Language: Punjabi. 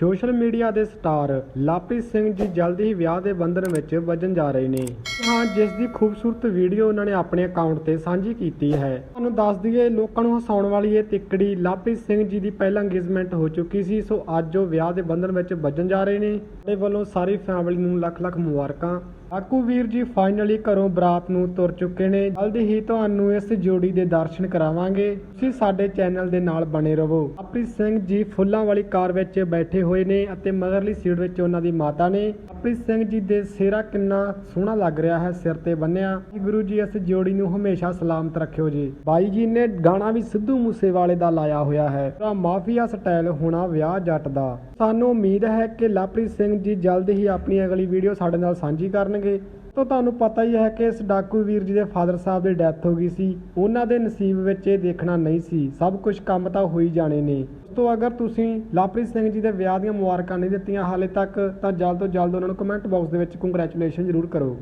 ਸੋਸ਼ਲ ਮੀਡੀਆ ਦੇ ਸਟਾਰ ਲਾਪ੍ਰੀਤ ਸਿੰਘ ਜੀ ਜਲਦੀ ਹੀ ਵਿਆਹ ਦੇ ਬੰਧਨ ਵਿੱਚ ਵੱਜਣ ਜਾ ਰਹੇ ਨੇ। ਹਾਂ, ਜਿਸ ਦੀ ਖੂਬਸੂਰਤ ਵੀਡੀਓ ਉਹਨਾਂ ਨੇ ਆਪਣੇ ਅਕਾਊਂਟ ਤੇ ਸਾਂਝੀ ਕੀਤੀ ਹੈ। ਤੁਹਾਨੂੰ ਦੱਸ ਦਈਏ, ਲੋਕਾਂ ਨੂੰ ਹਸਾਉਣ ਵਾਲੀ ਇਹ ਤਿੱਕੜੀ ਲਾਪ੍ਰੀਤ ਸਿੰਘ ਜੀ ਦੀ ਪਹਿਲਾਂ ਅੰਗੇਜਮੈਂਟ ਹੋ ਚੁੱਕੀ ਸੀ, ਸੋ ਅੱਜ ਉਹ ਵਿਆਹ ਦੇ ਬੰਧਨ ਵਿੱਚ ਵੱਜਣ ਜਾ ਰਹੇ ਨੇ। ਸਾਡੇ ਵੱਲੋਂ ਸਾਰੀ ਫੈਮਿਲੀ ਨੂੰ ਲੱਖ ਲੱਖ ਮੁਬਾਰਕਾਂ। ਆਕੂ ਵੀਰ ਜੀ ਫਾਈਨਲੀ ਘਰੋਂ ਬਰਾਤ ਨੂੰ ਤੁਰ ਚੁੱਕੇ ਨੇ। ਜਲਦੀ ਹੀ ਤੁਹਾਨੂੰ ਇਸ ਜੋੜੀ ਦੇ ਦਰਸ਼ਨ ਕਰਾਵਾਂਗੇ। ਤੁਸੀਂ ਸਾਡੇ ਚੈਨਲ ਦੇ ਨਾਲ ਬਣੇ ਰਹੋ। ਅਪ੍ਰੀਤ ਸਿੰਘ ਜੀ ਫੁੱਲਾਂ ਵਾਲੀ ਕਾਰ ਵਿੱਚ ਬੈਠੇ ਹੋਏ ਨੇ ਅਤੇ ਮਗਰਲੀ ਸੀਟ ਵਿੱਚ ਉਹਨਾਂ ਦੀ ਮਾਤਾ ਨੇ। ਅਪ੍ਰੀਤ ਸਿੰਘ ਜੀ ਦੇ ਸਿਹਰਾ ਕਿੰਨਾ ਸੋਹਣਾ ਲੱਗ ਰਿਹਾ ਹੈ ਸਿਰ ਤੇ ਬੰਨਿਆ। ਗੁਰੂ ਜੀ ਇਸ ਜੋੜੀ ਨੂੰ ਹਮੇਸ਼ਾ ਸਲਾਮਤ ਰੱਖਿਓ ਜੀ। ਬਾਈ ਜੀ ਨੇ ਗਾਣਾ ਵੀ ਸਿੱਧੂ ਮੂਸੇਵਾਲੇ ਦਾ ਲਾਇਆ ਹੋਇਆ ਹੈ। ਤਾਂ ਮਾਫੀਆ ਸਟਾਈਲ ਹੋਣਾ ਵਿਆਹ ਜੱਟ ਦਾ। ਸਾਨੂੰ ਉਮੀਦ ਹੈ ਕਿ ਲਵਪ੍ਰੀਤ ਸਿੰਘ ਜੀ ਜਲਦ ਹੀ ਆਪਣੀ ਅਗਲੀ ਵੀਡੀਓ ਸਾਡੇ ਨਾਲ ਸਾਂਝੀ ਕਰਨਗੇ। ਤੋਂ ਤੁਹਾਨੂੰ ਪਤਾ ਹੀ ਹੈ ਕਿ ਇਸ ਡਾਕੂ ਵੀਰ ਜੀ ਦੇ ਫਾਦਰ ਸਾਹਿਬ ਦੀ ਡੈਥ ਹੋ ਗਈ ਸੀ। ਉਹਨਾਂ ਦੇ ਨਸੀਬ ਵਿੱਚ ਇਹ ਦੇਖਣਾ ਨਹੀਂ ਸੀ। ਸਭ ਕੁਝ ਕੰਮ ਤਾਂ ਹੋਈ ਜਾਣੇ ਨੇ। ਤੋਂ ਅਗਰ ਤੁਸੀਂ ਲਵਪ੍ਰੀਤ ਸਿੰਘ ਜੀ ਦੇ ਵਿਆਹ ਦੀਆਂ ਮੁਬਾਰਕਾਂ ਨਹੀਂ ਦਿੱਤੀਆਂ ਹਾਲੇ ਤੱਕ, ਤਾਂ ਜਲਦ ਤੋਂ ਜਲਦ ਉਹਨਾਂ ਨੂੰ ਕਮੈਂਟ ਬਾਕਸ ਦੇ ਵਿੱਚ ਕੰਗ੍ਰੈਚੁਲੇਸ਼ਨ ਜ਼ਰੂਰ ਕਰੋ।